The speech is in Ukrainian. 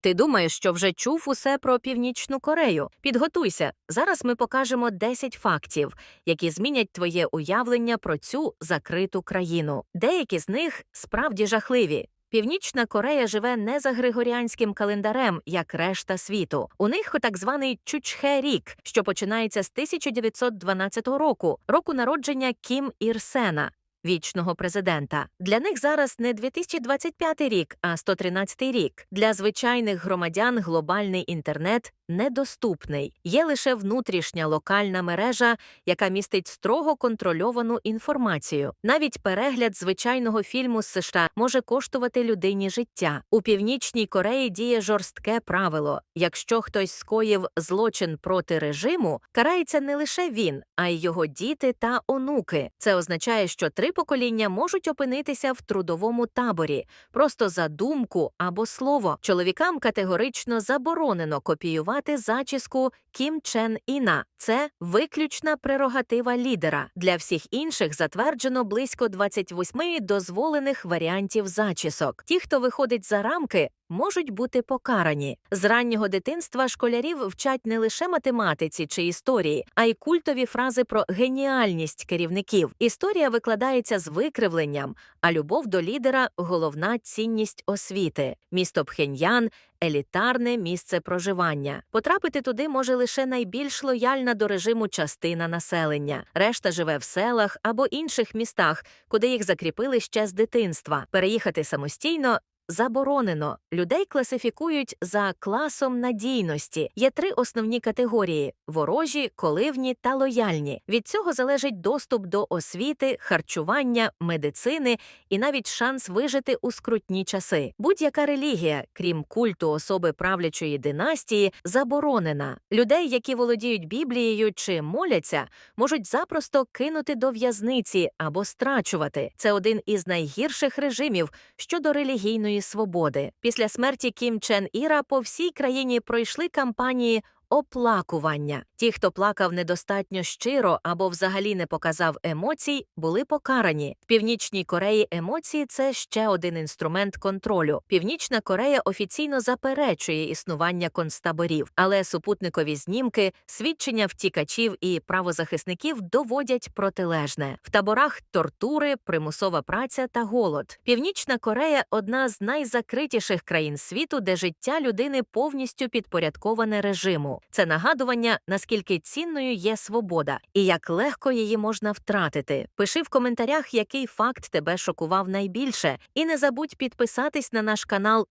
Ти думаєш, що вже чув усе про Північну Корею? Підготуйся. Зараз ми покажемо 10 фактів, які змінять твоє уявлення про цю закриту країну. Деякі з них справді жахливі. Північна Корея живе не за григоріанським календарем, як решта світу. У них так званий Чучхе рік, що починається з 1912 року, року народження Кім Ір Сена. Вічного президента для них зараз не 2025 рік, а 113 рік. Для звичайних громадян глобальний інтернет недоступний. Є лише внутрішня локальна мережа, яка містить строго контрольовану інформацію. Навіть перегляд звичайного фільму з США може коштувати людині життя. У північній Кореї діє жорстке правило: якщо хтось скоїв злочин проти режиму, карається не лише він, а й його діти та онуки. Це означає, що три покоління можуть опинитися в трудовому таборі просто за думку або слово. Чоловікам категорично заборонено копіювати зачіску Кім Чен Іна. Це виключна прерогатива лідера. Для всіх інших затверджено близько 28 дозволених варіантів зачісок. Ті, хто виходить за рамки, можуть бути покарані. З раннього дитинства школярів вчать не лише математиці чи історії, а й культові фрази про геніальність керівників. Історія викладається з викривленням, а любов до лідера головна цінність освіти. Місто Пхеньян елітарне місце проживання. Потрапити туди може лише найбільш лояльна до режиму частина населення. Решта живе в селах або інших містах, куди їх закріпили ще з дитинства. Переїхати самостійно. Заборонено людей класифікують за класом надійності. Є три основні категорії: ворожі, коливні та лояльні. Від цього залежить доступ до освіти, харчування, медицини і навіть шанс вижити у скрутні часи. Будь-яка релігія, крім культу особи правлячої династії, заборонена. Людей, які володіють Біблією чи моляться, можуть запросто кинути до в'язниці або страчувати. Це один із найгірших режимів щодо релігійної свободи. Після смерті Кім Чен Іра по всій країні пройшли кампанії оплакування. Ті, хто плакав недостатньо щиро або взагалі не показав емоцій, були покарані. В Північній Кореї емоції це ще один інструмент контролю. Північна Корея офіційно заперечує існування концтаборів, але супутникові знімки, свідчення втікачів і правозахисників доводять протилежне. В таборах тортури, примусова праця та голод. Північна Корея одна з найзакритіших країн світу, де життя людини повністю підпорядковане режиму. Це нагадування, наскільки цінною є свобода і як легко її можна втратити. Пиши в коментарях, який факт тебе шокував найбільше, і не забудь підписатись на наш канал